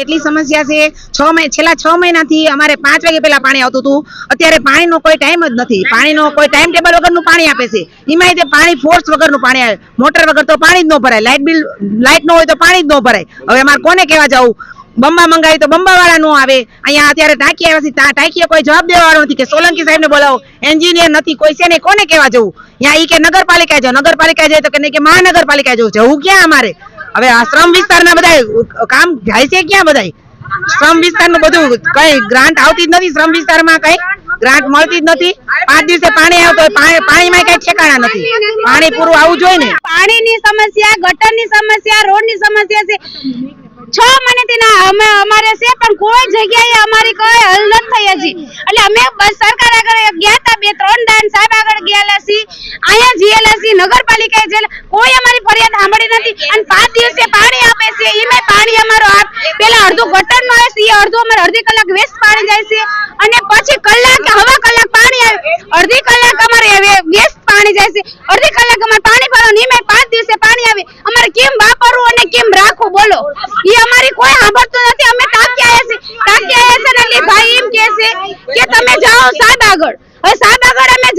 એટલી સમસ્યા છે. છ મહિના છેલ્લા છ મહિનાથી અમારે પાંચ વાગે પહેલા પાણી આવતું હતું. અત્યારે પાણીનો કોઈ ટાઈમ જ નથી. પાણીનો કોઈ ટાઈમ ટેબલ વગરનું પાણી આપે છે. એમાં તે પાણી ફોર્સ વગરનું પાણી આવે. મોટર વગર તો પાણી જ ન ભરાય. લાઇટ બિલ લાઇટ ન હોય તો પાણી જ ન ભરાય. હવે અમારે કોને કહેવા જવું? બંબા મંગાવી તો બંબા વાળા નો આવે. અહીંયા અત્યારે ટાંકી આવ્યા છે. ટાંકીએ કોઈ જવાબ દેવાનો નથી કે સોલંકી સાહેબને બોલાવો. એન્જિનિયર નથી. કોઈ છે ને કોને કહેવા જવું? ત્યાં ઈ કે નગરપાલિકા જાઓ. નગરપાલિકા જાય તો કે કે મહાનગરપાલિકા જવું જવું ક્યાં અમારે? હવે આ વિસ્તારના બધા કામ જાય છે ક્યાં બધા શ્રમ વિસ્તારનું બધું કઈ ગ્રાન્ટ આવતી જ નથી શ્રમ વિસ્તારમાં કઈ? ગ્રાન્ટ મળતી જ નથી. પાંચ દિવસે પાણી આવતો હોય પાણી પાણીમાં કઈ ઠેકાણા નથી. પાણી પૂરું આવવું જોઈએ ને? પાણીની સમસ્યા, ગટરની સમસ્યા, રોડની સમસ્યા છે. છ મહિનાથી ના, અમે, અમારે છે, પણ કોઈ જગ્યાએ અમારી કોઈ હલ નથી થઈ હજી. એટલે અમે સરકાર આગળ ગયા હતા બે, ત્રણ દાન સાહેબ આગળ ગયેલા જીએલા નગરપાલિકાએ જે કોઈ અમારી ફરિયાદ સાંભળી નથી. અને પાંચ દિવસે પાણી આપે છે. એમે પાણી અમારો આપ પેલા અડધું ગટર નો આવે છે અડધું અમારે અડધી કલાક વેસ્ટ પાણી જાય છે. અને પછી કલાક કે હવા કલાક પાણી આવે અડધી કલાક અમારે વેસ્ટ પાણી જાય છે. અડધી કલાક અમારે પાણી ભરવાનું એમાં પાંચ દિવસે પાણી આવે. અમારે કેમ વાપરવું અને કેમ રાખવું બોલો. એ અમારી કોઈ સાંભળતું નથી. અમે તાકી આવ્યા છે તાકી આવ્યા છે ને ભાઈ એમ કહે છે કે તમે જાઓ સાહેબ આગળ. હવે સાહેબ આગળ અમે